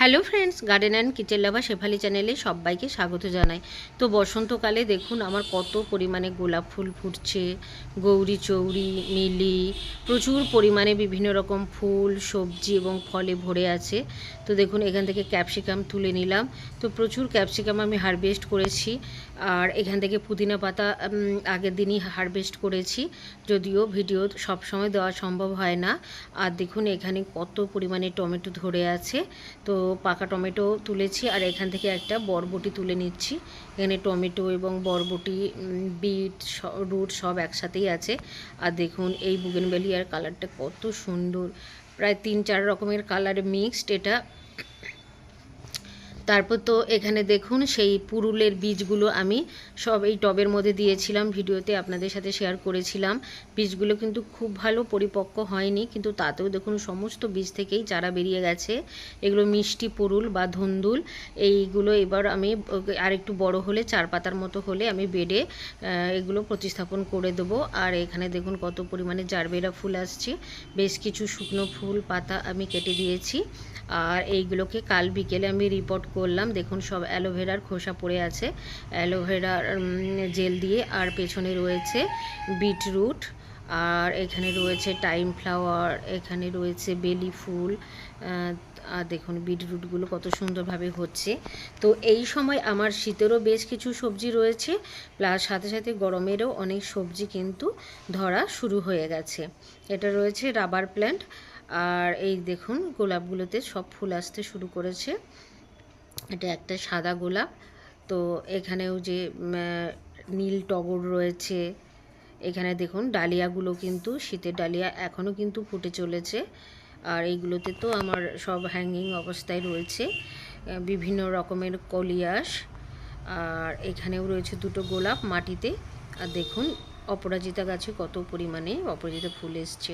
Hello friends, garden and kitchen lover Shefali চ্যানেলে সবাইকে স্বাগত জানাই। তো বসন্তকালে দেখুন আমার কত পরিমাণে গোলাপ ফুল ফুটছে, গৌরী চৌরি, মিলি, প্রচুর পরিমাণে বিভিন্ন রকম ফুল, সবজি এবং ফলে ভরে আছে। তো দেখুন এখান থেকে ক্যাপসিকাম তুলে নিলাম। তো প্রচুর ক্যাপসিকাম আমি হারভেস্ট করেছি। আর এখান থেকে পুদিনা পাতা আগের দিনই হারভেস্ট করেছি। যদিও ভিডিও সব সময় দেওয়া সম্ভব হয় না। আর দেখুন, এখানে কত পরিমাণে টমেটো ধরে আছে। তো পাকা টমেটো তুলেছি আর এখান থেকে একটা বরবটি তুলে নিচ্ছি। এখানে টমেটো এবং বরবটি বিট রুট সব একসাথেই আছে। আর দেখুন, এই বুগেনবেলিয়ার কালারটা কত সুন্দর। প্রায় তিন চার রকমের কালার মিক্সড এটা তারপর তো এখানে দেখুন সেই পুরুলের বীজগুলো আমি সব এই টবের মধ্যে দিয়েছিলাম, ভিডিওতে আপনাদের সাথে শেয়ার করেছিলাম। বীজগুলো কিন্তু খুব ভালো পরিপক্ক হয়নি, কিন্তু তাতেও দেখুন সমস্ত বীজ থেকেই চারা বেরিয়ে গেছে। এগুলো মিষ্টি পুরুল বা ধুন্দুল, এইগুলো এবার আমি আর একটু বড় হলে, চার পাতার মতো হলে আমি বেডে এগুলো প্রতিস্থাপন করে দেবো। আর এখানে দেখুন কত পরিমাণে জারবেরা ফুল আসছে, বেশ কিছু শুকনো ফুল, পাতা আমি কেটে দিয়েছি। আর এইগুলোকে কাল বিকেলে আমি রিপোর্ট করলাম। দেখুন, সব অ্যালোভেরার খোসা পড়ে আছে। অ্যালোভেরার জেল দিয়ে আর পেছনে রয়েছে বিটরুট আর এখানে রয়েছে টাইম ফ্লাওয়ার এখানে রয়েছে বেলি ফুল আর দেখুন বিটরুটগুলো কত সুন্দরভাবে হচ্ছে। তো এই সময় আমার শীতেরও বেশ কিছু সবজি রয়েছে, প্লাস সাথে সাথে গরমেরও অনেক সবজি কিন্তু ধরা শুরু হয়ে গেছে। এটা রয়েছে রাবার প্ল্যান্ট আর এই দেখুন, গোলাপগুলোতে সব ফুল আসতে শুরু করেছে। এটা একটা সাদা গোলাপ। তো এখানেও যে নীল টগর রয়েছে, এখানে দেখুন, ডালিয়াগুলো কিন্তু, শীতের ডালিয়া এখনও কিন্তু ফুটে চলেছে। আর এইগুলোতে তো আমার সব হ্যাঙ্গিং অবস্থায় রয়েছে। বিভিন্ন রকমের কলিয়াস। আর এখানেও রয়েছে দুটো গোলাপ মাটিতে। আর দেখুন অপরাজিতা গাছে কত পরিমাণে অপরাজিতা ফুল এসছে।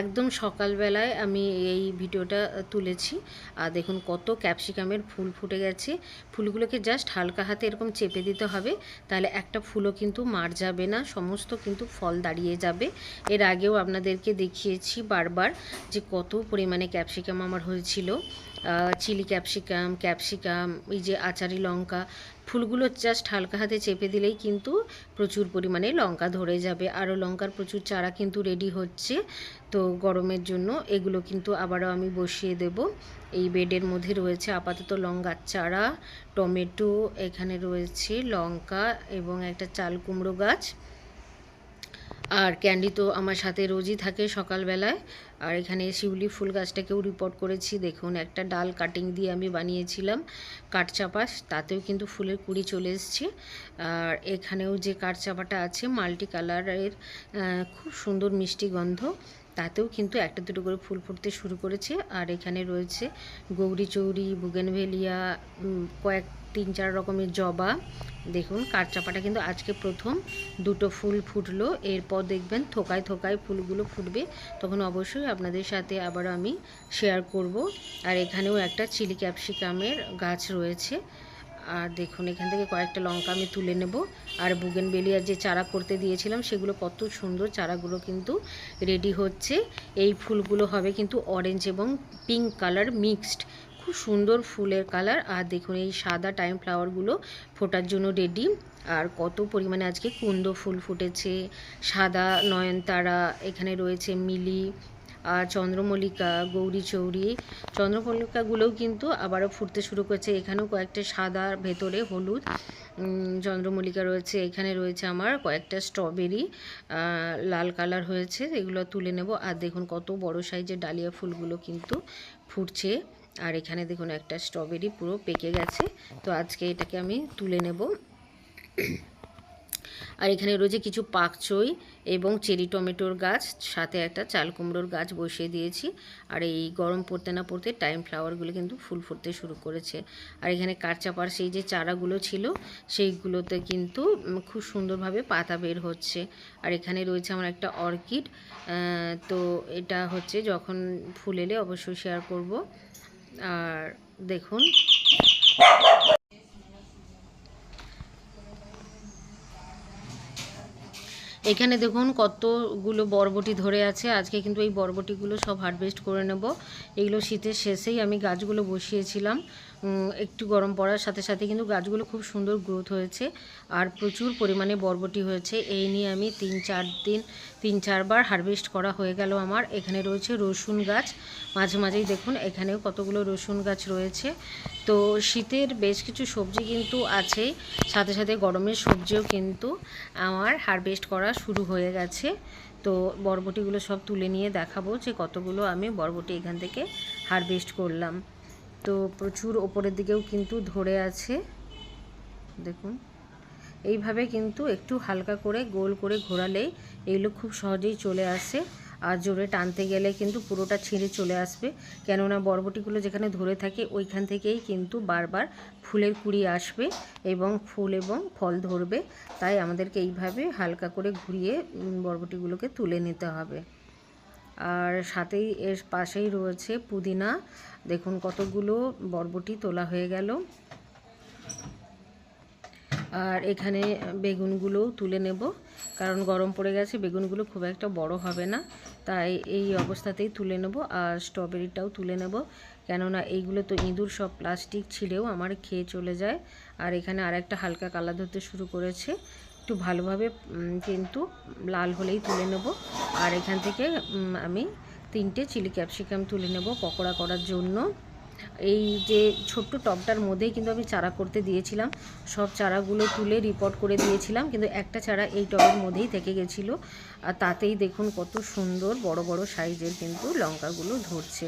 একদম সকালবেলায় আমি এই ভিডিওটা তুলেছি। আর দেখুন কত ক্যাপসিকামের ফুল ফুটে গেছে। ফুলগুলোকে জাস্ট হালকা হাতে এরকম চেপে দিতে হবে। তাহলে একটা ফুলও কিন্তু মার যাবে না, সমস্ত কিন্তু ফল দাঁড়িয়ে যাবে। এর আগেও আপনাদেরকে দেখিয়েছি বারবার যে কত পরিমাণে ক্যাপসিকাম আমার হয়েছিল। চিলি ক্যাপসিকাম ক্যাপসিকাম, এই যে আচারি লঙ্কা, ফুলগুলো জাস্ট হালকা হাতে চেপে দিলেই কিন্তু প্রচুর পরিমাণে লঙ্কা ধরে যাবে। আরও লঙ্কার প্রচুর চারা কিন্তু রেডি হচ্ছে। তো গরমের জন্য এগুলো কিন্তু আবারও আমি বসিয়ে দেব। এই বেডের মধ্যে রয়েছে আপাতত লঙ্কার চারা, টমেটো, এখানে রয়েছে লঙ্কা এবং একটা চাল কুমড়ো গাছ। আর ক্যান্ডি তো আমার সাথে রোজই থাকে সকালবেলায়। আর এখানে শিউলি ফুল গাছটাকেও রিপোর্ট করেছি। দেখুন, একটা ডাল কাটিং দিয়ে আমি বানিয়েছিলাম কাঠচাপা তাতেও কিন্তু ফুলের কুড়ি চলে এসছে। আর এখানেও যে কাঠচাপাটা আছে মাল্টি কালারের খুব সুন্দর মিষ্টি গন্ধ। তাতেও কিন্তু একটা দুটো করে ফুল ফুটতে শুরু করেছে। আর এখানে রয়েছে গৌরী চৌরি, বুগেনভেলিয়া কয়েক, তিন, চার রকমের জবা। দেখুন কাঠচাপাটা কিন্তু আজকে প্রথম দুটো ফুল ফুটলো। এরপর দেখবেন থোকায় থোকায় ফুলগুলো ফুটবে। তখন অবশ্যই আপনাদের সাথে আবার আমি শেয়ার করব। আর এখানেও একটা চিলি ক্যাপসিকামের গাছ রয়েছে। আর দেখুন, এখান থেকে কয়েকটা লঙ্কা আমি তুলে নেব। আর বুগেন বেলিয়ার যে চারা করতে দিয়েছিলাম, সেগুলো কত সুন্দর চারাগুলো কিন্তু রেডি হচ্ছে। এই ফুলগুলো হবে কিন্তু অরেঞ্জ এবং পিঙ্ক কালার মিক্সড খুব সুন্দর ফুলের কালার আর দেখুন, এই সাদা টাইম ফ্লাওয়ারগুলো ফোটার জন্য রেডি আর কত পরিমাণে আজকে কুন্দ ফুল ফুটেছে, সাদা নয়নতারা, এখানে রয়েছে মিলি আর চন্দ্রমল্লিকা, গৌরী চৌরি, চন্দ্রমল্লিকাগুলোও কিন্তু আবারও ফুটতে শুরু করেছে। এখানেও কয়েকটা সাদা, ভেতরে হলুদ চন্দ্রমল্লিকা রয়েছে। এখানে রয়েছে আমার কয়েকটা স্ট্রবেরি লাল কালার হয়েছে, এগুলো তুলে নেব। আর দেখুন কত বড় সাইজের ডালিয়া ফুলগুলো কিন্তু ফুটছে। আর এখানে দেখুন একটা স্ট্রবেরি পুরো পেকে গেছে। তো আজকে এটাকে আমি তুলে নেব। আর এখানে রয়েছে কিছু পাকচই এবং চেরি টমেটোর গাছ, সাথে একটা চাল কুমড়োর গাছ বসিয়ে দিয়েছি। আর এই গরম পড়তে না পড়তে টাইম ফ্লাওয়ারগুলো কিন্তু ফুল ফুটতে শুরু করেছে। আর এখানে কারচাপার সেই যে চারাগুলো ছিল, সেইগুলোতে কিন্তু খুব সুন্দরভাবে পাতা বের হচ্ছে। আর এখানে রয়েছে আমার একটা অর্কিড তো এটা হচ্ছে যখন ফুল এলে অবশ্যই শেয়ার করব। আর দেখুন। এখানে দেখুন কতগুলো বরবটি ধরে আছে। আজকে কিন্তু এই বরবটিগুলো সব হারভেস্ট করে নেব। এগুলো শীতের শেষেই আমি গাছগুলো বসিয়েছিলাম। একটু গরম পড়ার সাথে সাথে কিন্তু গাছগুলো খুব সুন্দর গ্রোথ হয়েছে আর প্রচুর পরিমাণে বরবটি হয়েছে। এই নিয়ে আমি তিন, চার দিন, তিন চারবার হারভেস্ট করা হয়ে গেল আমার। এখানে রয়েছে রসুন গাছ। মাঝে মাঝেই দেখুন, এখানেও কতগুলো রসুন গাছ রয়েছে। তো শীতের বেশ কিছু সবজি কিন্তু আছে সাথে সাথে গরমের সবজিও কিন্তু আমার হারভেস্ট করা শুরু হয়ে গেছে। তো বরবটিগুলো সব তুলে নিয়ে দেখাবো যে কতগুলো আমি বরবটি এখান থেকে হারভেস্ট করলাম। তো প্রচুর ওপরের দিকেও কিন্তু ধরে আছে। দেখুন। এইভাবে কিন্তু একটু হালকা করে গোল করে ঘোরালেই এগুলো খুব সহজেই চলে আসে আর জোরে টানতে গেলে কিন্তু পুরোটা ছিঁড়ে চলে আসবে। কেননা বরবটিগুলো যেখানে ধরে থাকে ওইখান থেকেই কিন্তু বারবার ফুলের কুড়ি আসবে এবং ফুল এবং ফল ধরবে। তাই আমাদেরকে এইভাবে হালকা করে ঘুরিয়ে বরবটিগুলোকে তুলে নিতে হবে। আর সাথেই এর পাশেই রয়েছে পুদিনা। দেখুন কতগুলো বরবটি তোলা হয়ে গেল। আর এখানে বেগুনগুলোও তুলে নেব, কারণ গরম পড়ে গেছে, বেগুনগুলো খুব একটা বড় হবে না। তাই এই অবস্থাতেই তুলে নেব আর স্ট্রবেরিটাও তুলে নেব। কেননা এইগুলো তো ইঁদুর, সব প্লাস্টিক ছিঁড়েও আমার খেয়ে চলে যায়। আর এখানে আর একটা হালকা কালার ধরতে শুরু করেছে। একটু ভালোভাবে কিন্তু লাল হলেই তুলে নেব। আর এখান থেকে আমি তিনটে চিলি ক্যাপসিকাম তুলে নেব পকোড়া করার জন্য। এই যে ছোট্ট টবটার মধ্যেই কিন্তু আমি চারা করতে দিয়েছিলাম। সব চারাগুলো তুলে রিপোর্ট করে দিয়েছিলাম, কিন্তু একটা চারা এই টবের মধ্যেই থেকে গেছিল। আর তাতেই দেখুন কত সুন্দর বড় বড় সাইজের কিন্তু লঙ্কাগুলো ধরছে।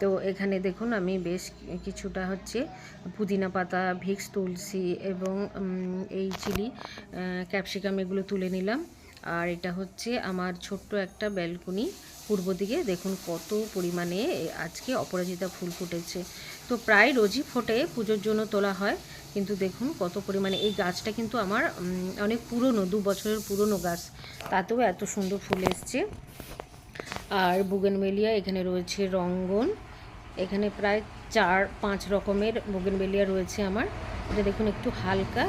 তো এখানে দেখুন আমি বেশ কিছুটা হচ্ছে পুদিনা পাতা, ভিক্স তুলসী এবং এই চিলি ক্যাপসিকাম এগুলো তুলে নিলাম। আর এটা হচ্ছে আমার ছোট্ট একটা ব্যালকনি পূর্ব দিকে। দেখুন কত পরিমাণে আজকে অপরাজিতা ফুল ফুটেছে। তো প্রায় রোজই ফোটে, পুজোর জন্য তোলা হয়। কিন্তু দেখুন কত পরিমাণে, এই গাছটা কিন্তু আমার অনেক পুরনো, দু বছরের পুরনো গাছ। তাতেও এত সুন্দর ফুল এসছে। আর বুগেনবেলিয়া এখানে রয়েছে রঙ্গন। এখানে প্রায় চার, পাঁচ রকমের বুগেনবেলিয়া রয়েছে আমার। এটা দেখুন একটু হালকা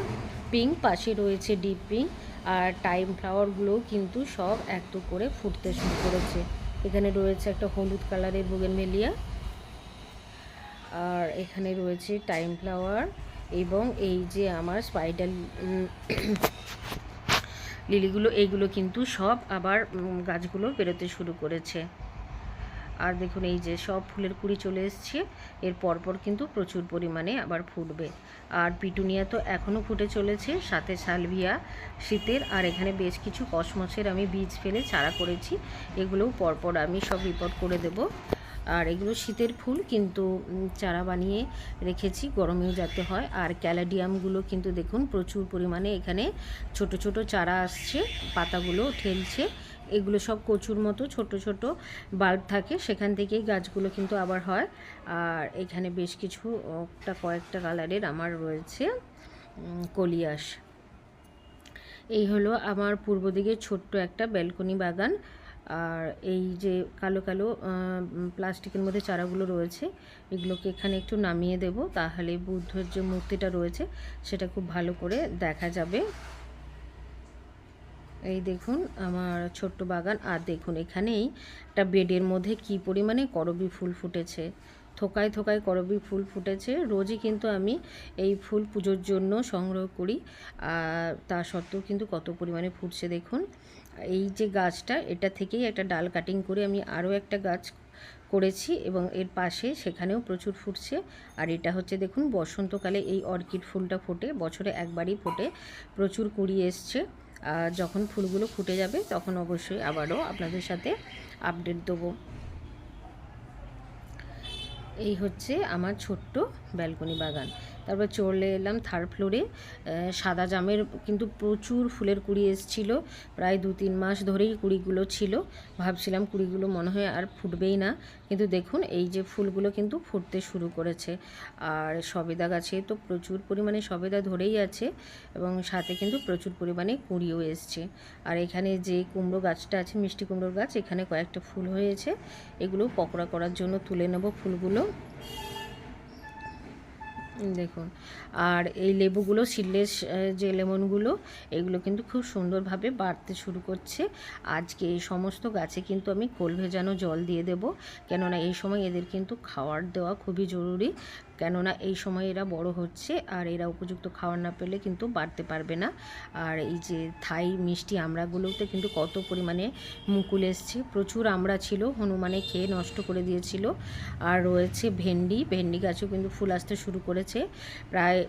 পিঙ্ক পাশে রয়েছে ডিপ পিঙ্ক আর টাইম ফ্লাওয়ারগুলোও কিন্তু সব একটু করে ফুটতে শুরু করেছে। এখানে রয়েছে একটা হলুদ কালারের বুগেনবেলিয়া আর এখানে রয়েছে টাইম ফ্লাওয়ার এবং এই যে আমার স্পাইডার লিলিগুলো, এইগুলো কিন্তু সব আবার গাছগুলো বেরোতে শুরু করেছে। আর দেখুন, এই যে সব ফুলের কুড়ি চলে এসছে। এর পরপর কিন্তু প্রচুর পরিমাণে আবার ফুটবে। আর পিটুনিয়া তো এখনও ফুটে চলেছে। সাথে সালভিয়া, শীতের, আর এখানে বেশ কিছু কসমসের আমি বীজ ফেলে চারা করেছি। এগুলোও পরপর আমি সব রিপোর্ট করে দেব। আর এগুলো শীতের ফুল, কিন্তু চারা বানিয়ে রেখেছি, গরমেও যাতে হয়। আর ক্যালাডিয়ামগুলো কিন্তু দেখুন, প্রচুর পরিমাণে এখানে ছোট ছোট চারা আসছে, পাতাগুলো ঠেলছে। এগুলো সব কচুর মতো ছোট ছোট বাল্ব থাকে, সেখান থেকেই গাছগুলো কিন্তু আবার হয়। আর এখানে বেশ কিছু, একটা কয়েকটা কালারের আমার রয়েছে কলিয়াস। এই হলো আমার পূর্ব দিকে ছোট্ট একটা ব্যালকনি বাগান। আর এই যে কালো কালো প্লাস্টিকের মধ্যে চারাগুলো রয়েছে, এগুলোকে এখানে একটু নামিয়ে দেব, তাহলে বুদ্ধর যে মূর্তিটা রয়েছে, সেটা খুব ভালো করে দেখা যাবে। এই দেখুন আমার ছোট্ট বাগান, আর দেখুন এখানেই একটা বেডের মধ্যে কি পরিমাণে করবি ফুল ফুটেছে। থোকায় থোকায় করবি ফুল ফুটেছে, রোজই কিন্তু আমি এই ফুল পুজোর জন্য সংগ্রহ করি। আর তা সত্ত্বেও কিন্তু কত পরিমাণে ফুটছে দেখুন। এই যে গাছটা, এটা থেকেই একটা ডাল কাটিং করে আমি আরও একটা গাছ করেছি এবং এর পাশে সেখানেও প্রচুর ফুটছে। আর এটা হচ্ছে দেখুন, বসন্তকালে এই অর্কিড ফুলটা ফোটে, বছরে একবারই ফোটে, প্রচুর কুড়ি এসছে। যখন ফুলগুলো ফুটে যাবে, তখন অবশ্যই আবারও আপনাদের সাথে আপডেট দেবো। এই হচ্ছে আমার ছোট্ট ব্যালকনি বাগান। তারপর চলে এলাম থার্ড ফ্লোরে সাদা জামের কিন্তু প্রচুর ফুলের কুড়ি এসেছিল, প্রায় দু তিন মাস ধরেই কুড়িগুলো ছিল। ভাবছিলাম কুড়িগুলো মনে হয় আর ফুটবেই না, কিন্তু দেখুন এই যে ফুলগুলো কিন্তু ফুটতে শুরু করেছে। আর সবেদা গাছে তো প্রচুর পরিমাণে সবেদা ধরেই আছে এবং সাথে কিন্তু প্রচুর পরিমাণে কুড়িও এসছে। আর এখানে যে কুমড়ো গাছটা আছে, মিষ্টি কুমড়োর গাছ, এখানে কয়েকটা ফুল হয়েছে। এগুলো পকোড়া করার জন্য তুলে নেব ফুলগুলো। দেখুন, আর এই লেবুগুলো সিডলেস যে লেমনগুলো, এগুলো কিন্তু খুব সুন্দরভাবে বাড়তে শুরু করছে। আজকে এই সমস্ত গাছে কিন্তু আমি কোল ভেজানো জল দিয়ে দেব, কেননা এই সময় এদের কিন্তু খাওয়ার দেওয়া খুবই জরুরি। কেননা এই সময় এরা বড় হচ্ছে আর এরা উপযুক্ত খাবার না পেলে কিন্তু বাড়তে পারবে না। আর এই যে থাই মিষ্টি আমড়াগুলোতে কিন্তু কত পরিমাণে মুকুল এসছে। প্রচুর আমড়া ছিল, হনুমানে খেয়ে নষ্ট করে দিয়েছিল। আর রয়েছে ভেন্ডি ভেন্ডি গাছও কিন্তু ফুল আসতে শুরু করেছে। প্রায়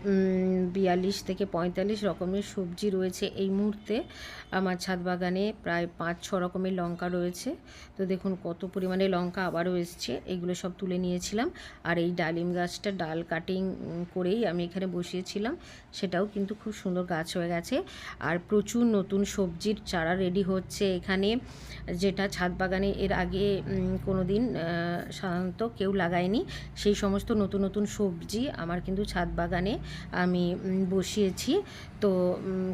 বিয়াল্লিশ থেকে পঁয়তাল্লিশ রকমের সবজি রয়েছে এই মুহূর্তে। আমার ছাদ বাগানে প্রায় পাঁচ, ছ রকমের লঙ্কা রয়েছে। তো দেখুন কত পরিমাণে লঙ্কা আবারও এসছে, এগুলো সব তুলে নিয়েছিলাম। আর এই ডালিম গাছটা ডাল কাটিং করেই আমি এখানে বসিয়েছিলাম। সেটাও কিন্তু খুব সুন্দর গাছ হয়ে গেছে। আর প্রচুর নতুন সবজির চারা রেডি হচ্ছে এখানে। যেটা ছাদ বাগানে এর আগে কোনো দিন সাধারণত কেউ লাগায়নি। সেই সমস্ত নতুন নতুন সবজি আমার কিন্তু ছাদ বাগানে আমি বসিয়েছি। তো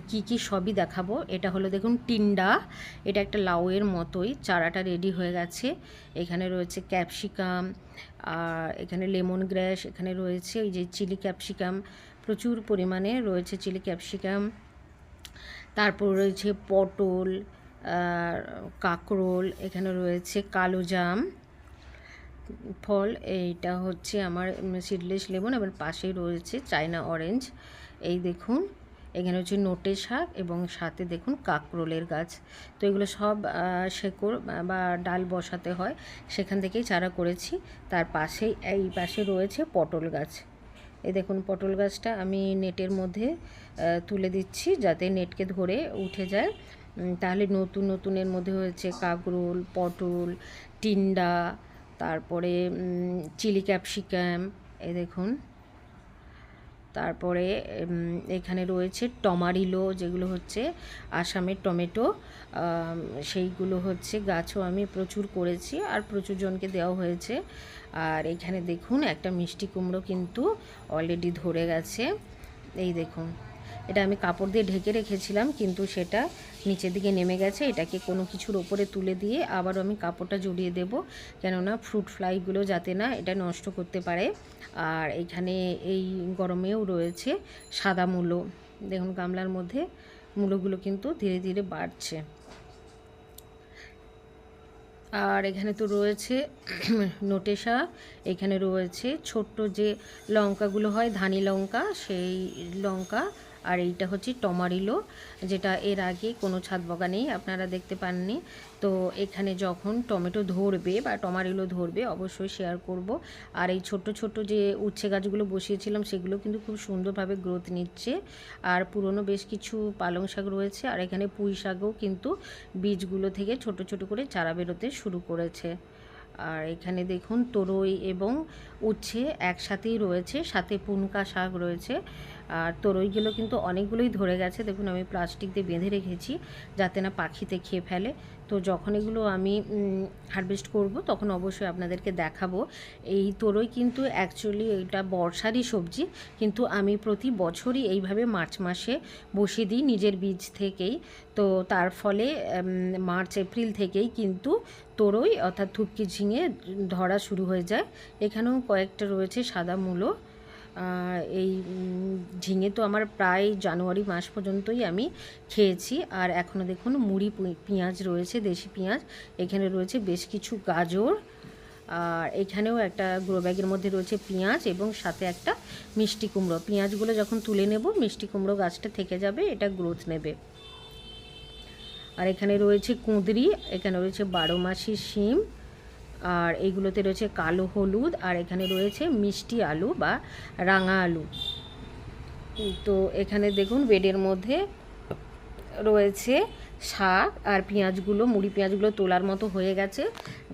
কি কি সবই দেখাবো? এটা হলো দেখুন টিন্ডা। এটা একটা লাউয়ের মতোই চারাটা রেডি হয়ে গেছে। এখানে রয়েছে ক্যাপসিকাম আর এখানে লেমন গ্র্যাস এখানে রয়েছে, এই যে চিলি ক্যাপসিকাম, প্রচুর পরিমাণে রয়েছে চিলি ক্যাপসিকাম। তারপর রয়েছে পটল কাকরোল, এখানে রয়েছে কালো জাম। ফল, এইটা হচ্ছে আমার সিডলেস লেবন এবং পাশেই রয়েছে চায়না অরেঞ্জ এই দেখুন এখানে হচ্ছে নোটে শাক এবং সাথে দেখুন কাকরোলের গাছ। তো এগুলো সব শেকড় বা ডাল বসাতে হয়। সেখান থেকেই চারা করেছি। তার পাশেই, এই পাশে রয়েছে পটল গাছ। এই দেখুন পটল গাছটা আমি নেটের মধ্যে তুলে দিচ্ছি যাতে নেটকে ধরে উঠে যায়। তাহলে নতুন, নতুনের মধ্যে হয়েছে কাকরোল, পটল, টিন্ডা, তারপরে চিলি ক্যাপসিকাম, এই দেখুন। তারপরে এখানে রয়েছে টমারিলো, যেগুলো হচ্ছে আসামের টমেটো। সেইগুলো হচ্ছে গাছও আমি প্রচুর করেছি আর প্রচুর জনকে দেওয়া হয়েছে। আর এখানে দেখুন, একটা মিষ্টি কুমড়ো কিন্তু অলরেডি ধরে গেছে। এই দেখুন। এটা আমি কাপড় দিয়ে ঢেকে রেখেছিলাম, কিন্তু সেটা নিচের দিকে নেমে গেছে। এটাকে কোনো কিছুর ওপরে তুলে দিয়ে আবারও আমি কাপড়টা জড়িয়ে দেব, কেননা ফ্রুট ফ্লাইগুলো যাতে না এটা নষ্ট করতে পারে। আর এখানে এই গরমেও রয়েছে সাদা মূলো। দেখুন গামলার মধ্যে মূলোগুলো কিন্তু ধীরে ধীরে বাড়ছে। আর এখানে তো রয়েছে নোটেশা এখানে রয়েছে ছোট্ট যে লঙ্কাগুলো হয়, ধানি লঙ্কা, সেই লঙ্কা আর এইটা হচ্ছে টমারিলো, যেটা এর আগে কোনো ছাদ বাগানেই আপনারা দেখতে পাননি। তো এখানে যখন টমেটো ধরবে বা টমারিলো ধরবে, অবশ্যই শেয়ার করব। আর এই ছোট্ট ছোট্ট যে উচ্ছে গাছগুলো বসিয়েছিলাম, সেগুলো কিন্তু খুব সুন্দরভাবে গ্রোথ নিচ্ছে। আর পুরনো বেশ কিছু পালং শাক রয়েছে, আর এখানে পুঁই শাকও কিন্তু বীজগুলো থেকে ছোট ছোট করে চারা বেরোতে শুরু করেছে। আর এখানে দেখুন তরই এবং উচ্ছে একসাথেই রয়েছে, সাথে পুনকা শাক রয়েছে। আর তরইগুলো কিন্তু অনেকগুলোই ধরে গেছে। দেখুন আমি প্লাস্টিক দিয়ে বেঁধে রেখেছি যাতে না পাখিতে খেয়ে ফেলে। তো যখন এগুলো আমি হারভেস্ট করব, তখন অবশ্যই আপনাদেরকে দেখাবো। এই তরই কিন্তু অ্যাকচুয়ালি এটা বর্ষারই সবজি, কিন্তু আমি প্রতি বছরই এইভাবে মার্চ মাসে বসিয়ে দিই নিজের বীজ থেকেই। তো তার ফলে মার্চ, এপ্রিল থেকেই কিন্তু তরই অর্থাৎ থুপকি ঝিঙে ধরা শুরু হয়ে যায়। এখানেও কয়েকটা রয়েছে সাদা মূলো। এই ঝিঙে তো আমার প্রায় জানুয়ারি মাস পর্যন্তই আমি খেয়েছি। আর এখনও দেখুন মুড়ি পেঁয়াজ রয়েছে, দেশি পেঁয়াজ। এখানে রয়েছে বেশ কিছু গাজর। আর এখানেও একটা গ্রো ব্যাগের মধ্যে রয়েছে পেঁয়াজ এবং সাথে একটা মিষ্টি কুমড়ো। পেঁয়াজগুলো যখন তুলে নেব, মিষ্টি কুমড়ো গাছটা থেকে যাবে, এটা গ্রোথ নেবে। আর এখানে রয়েছে কুঁদরি, এখানে রয়েছে বারো মাসি শিম। আর এইগুলোতে রয়েছে কালো হলুদ, আর এখানে রয়েছে মিষ্টি আলু বা রাঙা আলু। তো এখানে দেখুন, বেডের মধ্যে রয়েছে শাক আর পেঁয়াজগুলো, মুড়ি পেঁয়াজগুলো তোলার মতো হয়ে গেছে।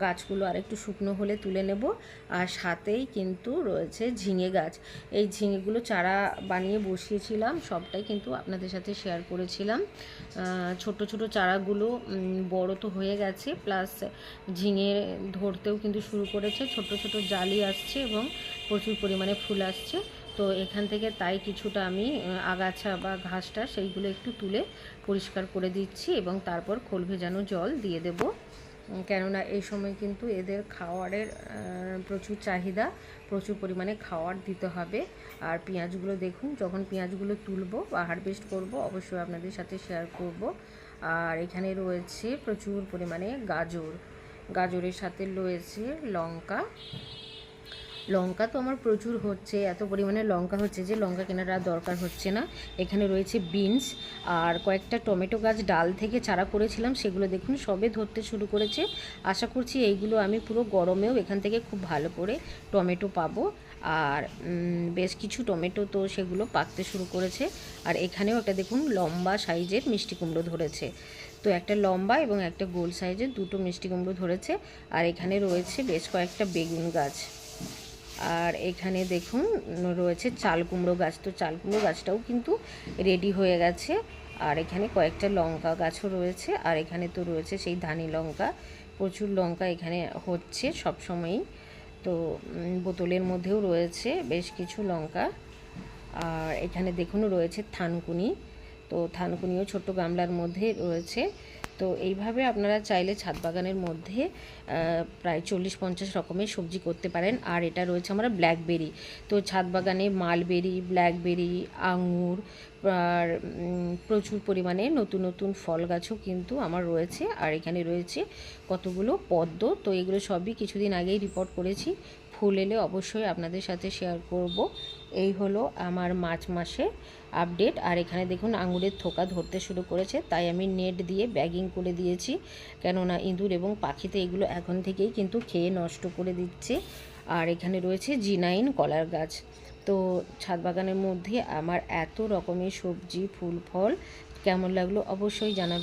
গাছগুলো আর একটু শুকনো হলে তুলে নেব। আর সাথেই কিন্তু রয়েছে ঝিঙে গাছ। এই ঝিঙেগুলো চারা বানিয়ে বসিয়েছিলাম, সবটাই কিন্তু আপনাদের সাথে শেয়ার করেছিলাম। ছোট ছোট চারাগুলো বড় তো হয়ে গেছে প্লাস ঝিঙে ধরতেও কিন্তু শুরু করেছে। ছোট ছোট জালি আসছে এবং প্রচুর পরিমাণে ফুল আসছে। তো এখান থেকে তাই কিছুটা আমি আগাছা বা ঘাসটা সেইগুলো একটু তুলে পরিষ্কার করে দিচ্ছি এবং তারপর খোল ভেজানো জল দিয়ে দেব। কেননা এই সময় কিন্তু এদের খাওয়ারের প্রচুর চাহিদা, প্রচুর পরিমাণে খাওয়ার দিতে হবে। আর পেঁয়াজগুলো দেখুন, যখন পেঁয়াজগুলো তুলবো বা হারভেস্ট করব, অবশ্যই আপনাদের সাথে শেয়ার করব। আর এখানে রয়েছে প্রচুর পরিমাণে গাজর। গাজরের সাথে রয়েছে লঙ্কা লঙ্কা তো আমার প্রচুর হচ্ছে, এত পরিমাণে লঙ্কা হচ্ছে যে লঙ্কা কেনার আর দরকার হচ্ছে না। এখানে রয়েছে বিনস আর কয়েকটা টমেটো গাছ ডাল থেকে চারা করেছিলাম, সেগুলো দেখুন সবে ধরতে শুরু করেছে। আশা করছি এইগুলো আমি পুরো গরমেও এখান থেকে খুব ভালো করে টমেটো পাবো। আর বেশ কিছু টমেটো তো সেগুলো পাকতে শুরু করেছে। আর এখানেও একটা দেখুন লম্বা সাইজের মিষ্টি কুমড়ো ধরেছে। তো একটা লম্বা এবং একটা গোল সাইজের দুটো মিষ্টি কুমড়ো ধরেছে। আর এখানে রয়েছে বেশ কয়েকটা বেগুন গাছ। আর এখানে দেখুন, রয়েছে চাল কুমড়ো গাছ। তো চাল কুমড়ো গাছটাও কিন্তু রেডি হয়ে গেছে। আর এখানে কয়েকটা লঙ্কা গাছও রয়েছে। আর এখানে তো রয়েছে সেই ধানি লঙ্কা। প্রচুর লঙ্কা এখানে হচ্ছে সব সময়ই তো বোতলের মধ্যেও রয়েছে বেশ কিছু লঙ্কা। আর এখানে দেখুন, রয়েছে থানকুনি। তো থানকুনিও ছোট্ট গামলার মধ্যে রয়েছে। তো এইভাবে আপনারা চাইলে ছাদ বাগানের মধ্যে প্রায় চল্লিশ পঞ্চাশ রকমের সবজি করতে পারেন। আর এটা রয়েছে আমরা ব্ল্যাকবেরি। তো ছাদ বাগানে মালবেরি, ব্ল্যাকবেরি, আঙুর, আর প্রচুর পরিমাণে নতুন নতুন ফল গাছও কিন্তু আমার রয়েছে। আর এখানে রয়েছে কতগুলো পদ্ম। তো এগুলো সবই কিছুদিন আগেই রিপোর্ট করেছি। ফুল এলে অবশ্যই আপনাদের সাথে শেয়ার করব। এই হলো আমার মার্চ মাসে আপডেট। আর এখানে দেখুন, আঙুরের থোকা ধরতে শুরু করেছে, তাই আমি নেট দিয়ে ব্যাগিং করে দিয়েছি। কেননা ইঁদুর এবং পাখিতে এগুলো এখন থেকেই কিন্তু খেয়ে নষ্ট করে দিচ্ছে। আর এখানে রয়েছে জিনাইন কলার গাছ। তো ছাদ বাগানের মধ্যে আমার এত রকমের সবজি, ফুল, ফল, কেমন লাগল অবশ্যই জানাবেন